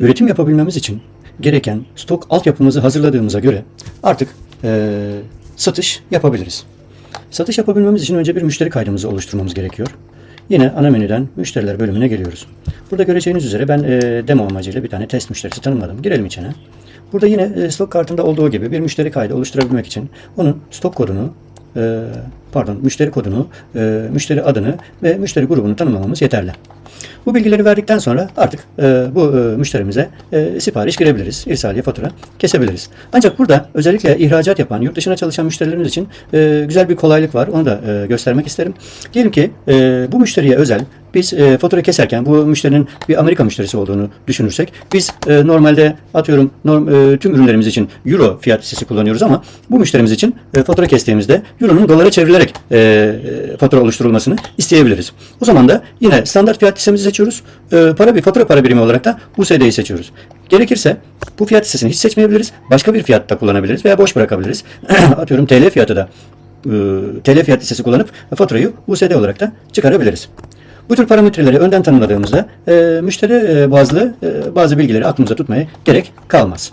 üretim yapabilmemiz için gereken stok altyapımızı hazırladığımıza göre artık eee, satış yapabiliriz. Satış yapabilmemiz için önce bir müşteri kaydımızı oluşturmamız gerekiyor. Yine ana menüden müşteriler bölümüne geliyoruz. Burada göreceğiniz üzere ben eee, demo amacıyla bir tane test müşterisi tanımladım. Girelim içine. Burada yine e, stok kartında olduğu gibi bir müşteri kaydı oluşturabilmek için onun stok kodunu, e, pardon müşteri kodunu, e, müşteri adını ve müşteri grubunu tanımlamamız yeterli. Bu bilgileri verdikten sonra artık e, bu e, müşterimize e, sipariş girebiliriz. İrsaliye fatura kesebiliriz. Ancak burada özellikle ihracat yapan, yurt dışına çalışan müşterilerimiz için e, güzel bir kolaylık var. Onu da e, göstermek isterim. Diyelim ki e, bu müşteriye özel biz e, fatura keserken bu müşterinin bir Amerika müşterisi olduğunu düşünürsek biz e, normalde atıyorum norm, e, tüm ürünlerimiz için euro fiyat listesi kullanıyoruz ama bu müşterimiz için e, fatura kestiğimizde euronun dolara çevrilerek e, e, fatura oluşturulmasını isteyebiliriz. O zaman da yine standart fiyat listemizi seçiyoruz. E, para bir fatura para birimi olarak da USD'yi seçiyoruz. Gerekirse bu fiyat listesini hiç seçmeyebiliriz. Başka bir fiyatta kullanabiliriz veya boş bırakabiliriz. atıyorum TL fiyatı da e, TL fiyat listesi kullanıp faturayı USD olarak da çıkarabiliriz. Bu tür parametreleri önden tanımladığımızda e, müşteri e, bazlı e, bazı bilgileri aklımıza tutmaya gerek kalmaz.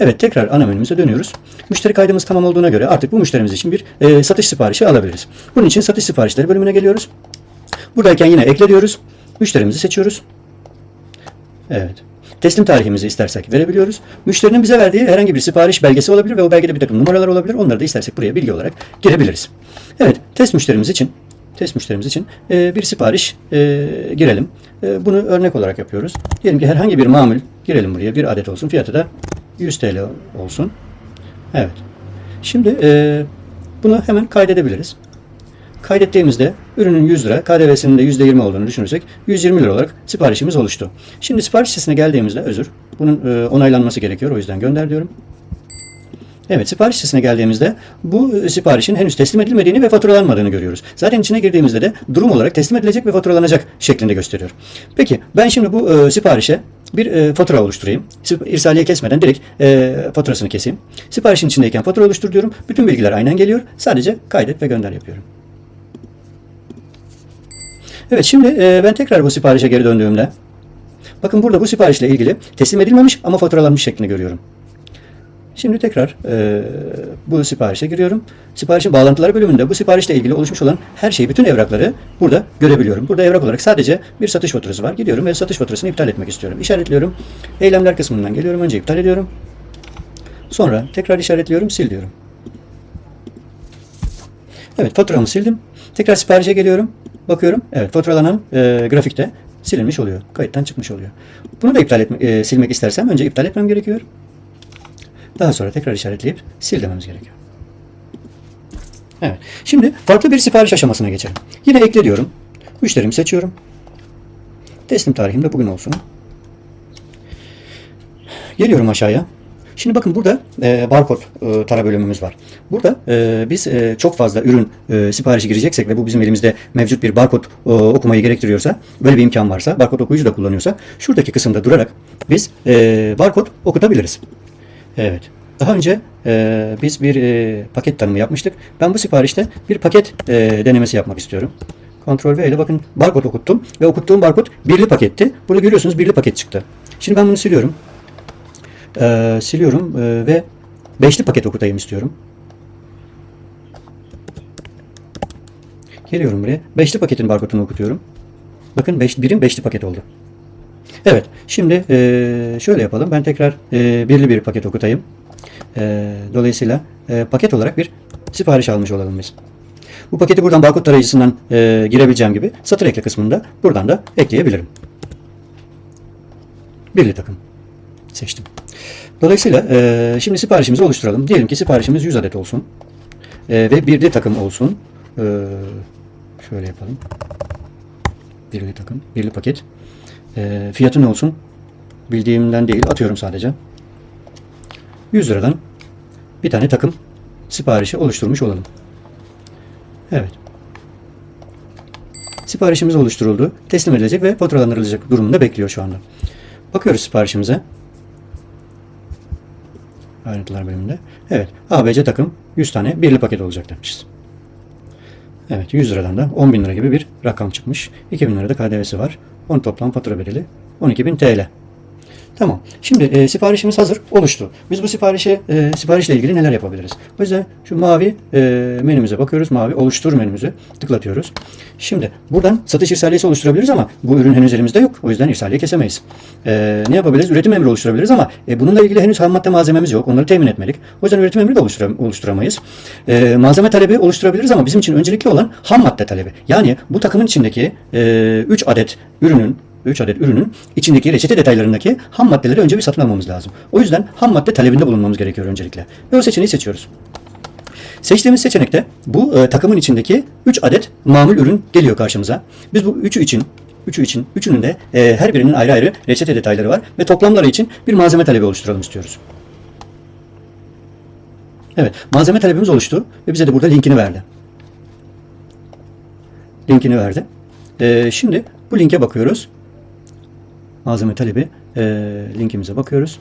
Evet tekrar ana menümüze dönüyoruz. Müşteri kaydımız tamam olduğuna göre artık bu müşterimiz için bir e, satış siparişi alabiliriz. Bunun için satış siparişleri bölümüne geliyoruz. Buradayken yine ekle diyoruz. Müşterimizi seçiyoruz. Evet. Teslim tarihimizi istersek verebiliyoruz. Müşterinin bize verdiği herhangi bir sipariş belgesi olabilir ve o belgede bir takım numaralar olabilir. Onları da istersek buraya bilgi olarak girebiliriz. Evet, test müşterimiz için test müşterimiz için e, bir sipariş e, girelim. E, bunu örnek olarak yapıyoruz. Diyelim ki herhangi bir mamul girelim buraya. Bir adet olsun. Fiyatı da 100 TL olsun. Evet. Şimdi e, bunu hemen kaydedebiliriz. Kaydettiğimizde ürünün 100 lira, KDV'sinin de %20 olduğunu düşünürsek 120 lira olarak siparişimiz oluştu. Şimdi sipariş listesine geldiğimizde özür, bunun e, onaylanması gerekiyor. O yüzden gönder diyorum. Evet, sipariş listesine geldiğimizde bu e, siparişin henüz teslim edilmediğini ve faturalanmadığını görüyoruz. Zaten içine girdiğimizde de durum olarak teslim edilecek ve faturalanacak şeklinde gösteriyor. Peki ben şimdi bu e, siparişe bir e, fatura oluşturayım. İrsaliye kesmeden direkt e, faturasını keseyim. Siparişin içindeyken fatura oluştur diyorum. Bütün bilgiler aynen geliyor. Sadece kaydet ve gönder yapıyorum. Evet şimdi e, ben tekrar bu siparişe geri döndüğümde bakın burada bu siparişle ilgili teslim edilmemiş ama faturalanmış şeklini görüyorum. Şimdi tekrar e, bu siparişe giriyorum. Siparişin bağlantıları bölümünde bu siparişle ilgili oluşmuş olan her şeyi, bütün evrakları burada görebiliyorum. Burada evrak olarak sadece bir satış faturası var. Gidiyorum ve satış faturasını iptal etmek istiyorum. İşaretliyorum. Eylemler kısmından geliyorum. Önce iptal ediyorum. Sonra tekrar işaretliyorum, sil diyorum. Evet faturamı sildim. Tekrar siparişe geliyorum. Bakıyorum. Evet faturalanan e, grafikte silinmiş oluyor. Kayıttan çıkmış oluyor. Bunu da iptal etme, e, silmek istersem önce iptal etmem gerekiyor. Daha sonra tekrar işaretleyip sil dememiz gerekiyor. Evet. Şimdi farklı bir sipariş aşamasına geçelim. Yine ekle diyorum. Müşterimi seçiyorum. Teslim tarihim de bugün olsun. Geliyorum aşağıya. Şimdi bakın burada e, barkod e, tara bölümümüz var. Burada e, biz e, çok fazla ürün e, siparişi gireceksek ve bu bizim elimizde mevcut bir barkod e, okumayı gerektiriyorsa, böyle bir imkan varsa, barkod okuyucu da kullanıyorsak, şuradaki kısımda durarak biz e, barkod okutabiliriz. Evet. Daha önce e, biz bir e, paket tanımı yapmıştık. Ben bu siparişte bir paket e, denemesi yapmak istiyorum. Ctrl V ile bakın barkod okuttum ve okuttuğum barkod birli paketti. Burada görüyorsunuz birli paket çıktı. Şimdi ben bunu siliyorum. E, siliyorum e, ve beşli paket okutayım istiyorum. Geliyorum buraya. Beşli paketin barkodunu okutuyorum. Bakın beş, birim beşli paket oldu. Evet. Şimdi e, şöyle yapalım. Ben tekrar e, birli bir paket okutayım. E, dolayısıyla e, paket olarak bir sipariş almış olalım biz. Bu paketi buradan barkod tarayıcısından e, girebileceğim gibi satır ekle kısmında buradan da ekleyebilirim. Birli takım. Seçtim. Dolayısıyla e, şimdi siparişimizi oluşturalım. Diyelim ki siparişimiz 100 adet olsun. E, ve birli takım olsun. E, şöyle yapalım. Birli takım, birli paket. E, fiyatı ne olsun? Bildiğimden değil, atıyorum sadece. 100 liradan bir tane takım siparişi oluşturmuş olalım. Evet. Siparişimiz oluşturuldu. Teslim edilecek ve faturalandırılacak durumunda bekliyor şu anda. Bakıyoruz siparişimize. Ayrıntılar bölümünde. Evet. ABC takım 100 tane birli paket olacak demişiz. Evet 100 liradan da 10 bin lira gibi bir rakam çıkmış. 2000 lirada KDV'si var. 10 toplam fatura bedeli 12.000 TL. Tamam. Şimdi e, siparişimiz hazır, oluştu. Biz bu siparişe e, siparişle ilgili neler yapabiliriz? O yüzden şu mavi e, menümüze bakıyoruz. Mavi oluştur menümüzü tıklatıyoruz. Şimdi buradan satış irsaliyesi oluşturabiliriz ama bu ürün henüz elimizde yok. O yüzden irsaliye kesemeyiz. E, ne yapabiliriz? Üretim emri oluşturabiliriz ama e, bununla ilgili henüz ham madde malzememiz yok. Onları temin etmelik. O yüzden üretim emri de oluştura- oluşturamayız. E, malzeme talebi oluşturabiliriz ama bizim için öncelikli olan ham madde talebi. Yani bu takımın içindeki 3 adet ürünün 3 adet ürünün içindeki reçete detaylarındaki ham maddeleri önce bir satın almamız lazım. O yüzden ham madde talebinde bulunmamız gerekiyor öncelikle. Ve o seçeneği seçiyoruz. Seçtiğimiz seçenekte bu e, takımın içindeki 3 adet mamul ürün geliyor karşımıza. Biz bu üçü için Üçü için, üçünün de e, her birinin ayrı ayrı reçete detayları var ve toplamları için bir malzeme talebi oluşturalım istiyoruz. Evet, malzeme talebimiz oluştu ve bize de burada linkini verdi. Linkini verdi. E, şimdi bu linke bakıyoruz. Malzeme talebi e, linkimize bakıyoruz.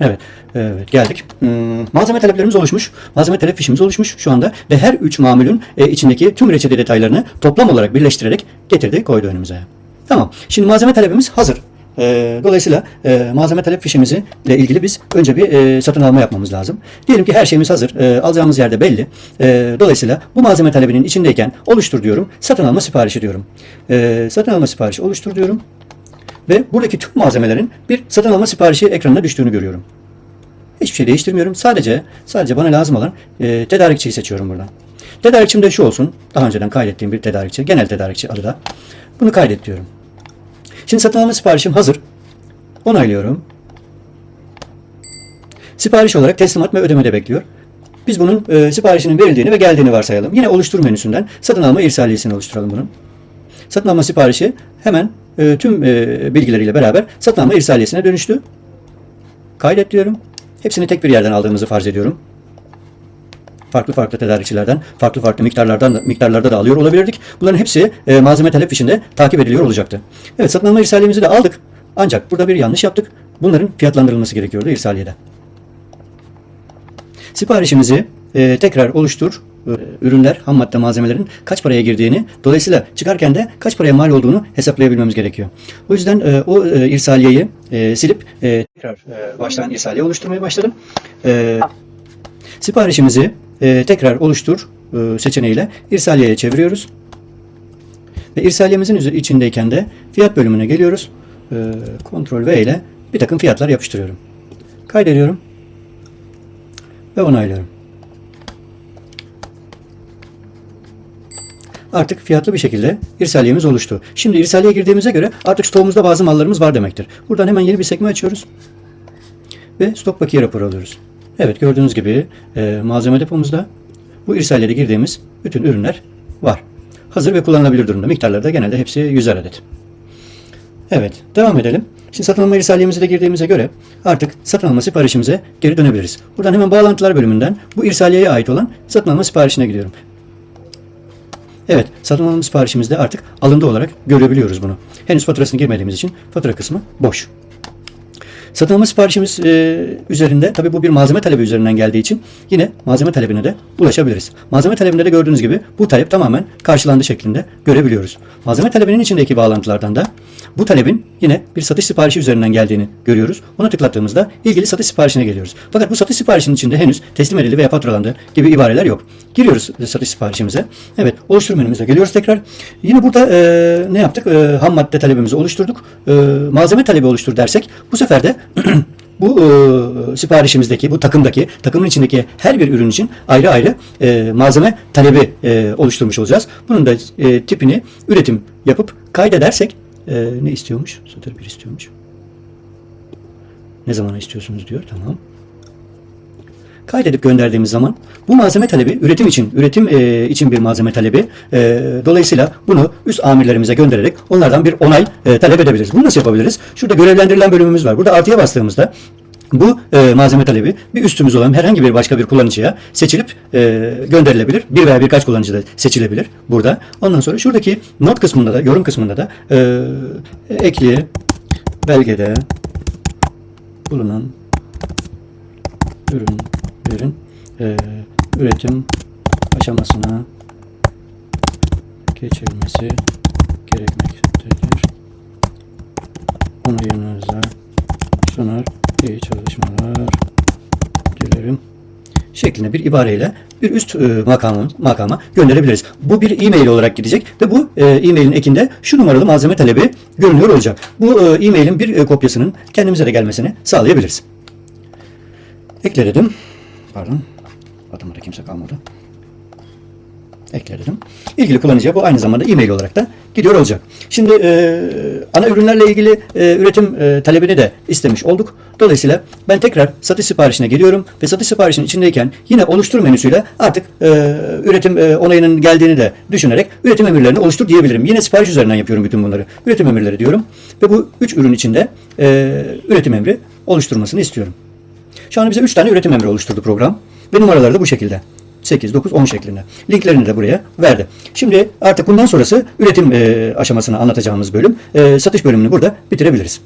Evet, evet geldik. Hmm, malzeme taleplerimiz oluşmuş. Malzeme talep fişimiz oluşmuş şu anda ve her üç mamulün e, içindeki tüm reçete detaylarını toplam olarak birleştirerek getirdi, koydu önümüze. Tamam. Şimdi malzeme talebimiz hazır. E, dolayısıyla e, malzeme talep fişimizi ile ilgili biz önce bir satın alma yapmamız lazım. Diyelim ki her şeyimiz hazır. Alacağımız yerde belli. Dolayısıyla bu malzeme talebinin içindeyken oluştur diyorum. Satın alma siparişi diyorum. Satın alma siparişi oluştur diyorum. Ve buradaki tüm malzemelerin bir satın alma siparişi ekranına düştüğünü görüyorum. Hiçbir şey değiştirmiyorum. Sadece sadece bana lazım olan e, tedarikçiyi seçiyorum buradan. Tedarikçim de şu olsun. Daha önceden kaydettiğim bir tedarikçi. Genel tedarikçi adı da. Bunu kaydet diyorum. Şimdi satın alma siparişim hazır. Onaylıyorum. Sipariş olarak teslimat ve ödemede bekliyor. Biz bunun e, siparişinin verildiğini ve geldiğini varsayalım. Yine oluştur menüsünden satın alma irsaliyesini oluşturalım bunun. Satın alma siparişi hemen e, tüm e, bilgileriyle beraber satın alma irsaliyesine dönüştü. Kaydet diyorum. Hepsini tek bir yerden aldığımızı farz ediyorum. Farklı farklı tedarikçilerden, farklı farklı miktarlardan da, miktarlarda da alıyor olabilirdik. Bunların hepsi e, malzeme talep fişinde takip ediliyor olacaktı. Evet satın alma irsaliyemizi de aldık. Ancak burada bir yanlış yaptık. Bunların fiyatlandırılması gerekiyordu irsaliyede. Siparişimizi e, tekrar oluştur. E, ürünler, ham madde malzemelerin kaç paraya girdiğini, dolayısıyla çıkarken de kaç paraya mal olduğunu hesaplayabilmemiz gerekiyor. O yüzden e, o e, irsaliyeyi e, silip tekrar e, baştan irsaliye oluşturmaya başladım. Siparişimizi tekrar oluştur seçeneğiyle irsaliyeye çeviriyoruz. Ve irsaliyemizin içindeyken de fiyat bölümüne geliyoruz. E, Ctrl V ile bir takım fiyatlar yapıştırıyorum. Kaydediyorum ve onaylıyorum. Artık fiyatlı bir şekilde irsaliyemiz oluştu. Şimdi irsaliye girdiğimize göre artık stoğumuzda bazı mallarımız var demektir. Buradan hemen yeni bir sekme açıyoruz. Ve stok bakiye raporu alıyoruz. Evet gördüğünüz gibi e, malzeme depomuzda bu irsaliyede girdiğimiz bütün ürünler var. Hazır ve kullanılabilir durumda. Miktarları da genelde hepsi 100'er adet. Evet, devam edelim. Şimdi satın alma irsaliyemize de girdiğimize göre artık satın alma siparişimize geri dönebiliriz. Buradan hemen bağlantılar bölümünden bu irsaliyeye ait olan satın alma siparişine gidiyorum. Evet, satın alma siparişimizde artık alındı olarak görebiliyoruz bunu. Henüz faturasını girmediğimiz için fatura kısmı boş. Satın alma siparişimiz e, üzerinde tabi bu bir malzeme talebi üzerinden geldiği için yine malzeme talebine de ulaşabiliriz. Malzeme talebinde de gördüğünüz gibi bu talep tamamen karşılandı şeklinde görebiliyoruz. Malzeme talebinin içindeki bağlantılardan da bu talebin yine bir satış siparişi üzerinden geldiğini görüyoruz. Ona tıklattığımızda ilgili satış siparişine geliyoruz. Fakat bu satış siparişinin içinde henüz teslim edildi veya faturalandı gibi ibareler yok. Giriyoruz satış siparişimize. Evet oluştur menümüze geliyoruz tekrar. Yine burada e, ne yaptık? E, ham madde talebimizi oluşturduk. E, malzeme talebi oluştur dersek bu sefer de bu e, siparişimizdeki, bu takımdaki, takımın içindeki her bir ürün için ayrı ayrı e, malzeme talebi e, oluşturmuş olacağız. Bunun da e, tipini üretim yapıp kaydedersek e, ne istiyormuş? Satır bir istiyormuş. Ne zamana istiyorsunuz diyor. Tamam. Kaydedip gönderdiğimiz zaman bu malzeme talebi üretim için üretim e, için bir malzeme talebi. E, dolayısıyla bunu üst amirlerimize göndererek onlardan bir onay e, talep edebiliriz. Bunu nasıl yapabiliriz? Şurada görevlendirilen bölümümüz var. Burada artıya bastığımızda bu e, malzeme talebi bir üstümüz olan herhangi bir başka bir kullanıcıya seçilip e, gönderilebilir. Bir veya birkaç kullanıcı da seçilebilir burada. Ondan sonra şuradaki not kısmında da, yorum kısmında da e, ekli belgede bulunan ürünlerin e, üretim aşamasına geçirmesi gerekmektedir. Onayınıza sunar. İyi çalışmalar dilerim şeklinde bir ibareyle bir üst e, makamın, makama gönderebiliriz. Bu bir e-mail olarak gidecek ve bu e, e-mailin ekinde şu numaralı malzeme talebi görünüyor olacak. Bu e, e-mailin bir e, kopyasının kendimize de gelmesini sağlayabiliriz. Ekle dedim. Pardon. Adımda kimse kalmadı. Ekle dedim. İlgili kullanıcıya bu aynı zamanda e-mail olarak da gidiyor olacak. Şimdi e, ana ürünlerle ilgili e, üretim e, talebini de istemiş olduk. Dolayısıyla ben tekrar satış siparişine geliyorum ve satış siparişinin içindeyken yine oluştur menüsüyle artık e, üretim e, onayının geldiğini de düşünerek üretim emirlerini oluştur diyebilirim. Yine sipariş üzerinden yapıyorum bütün bunları. Üretim emirleri diyorum ve bu üç ürün içinde e, üretim emri oluşturmasını istiyorum. Şu an bize 3 tane üretim emri oluşturdu program. Ve numaraları da bu şekilde. 8, 9, 10 şeklinde. Linklerini de buraya verdi. Şimdi artık bundan sonrası üretim e, aşamasını anlatacağımız bölüm. E, satış bölümünü burada bitirebiliriz.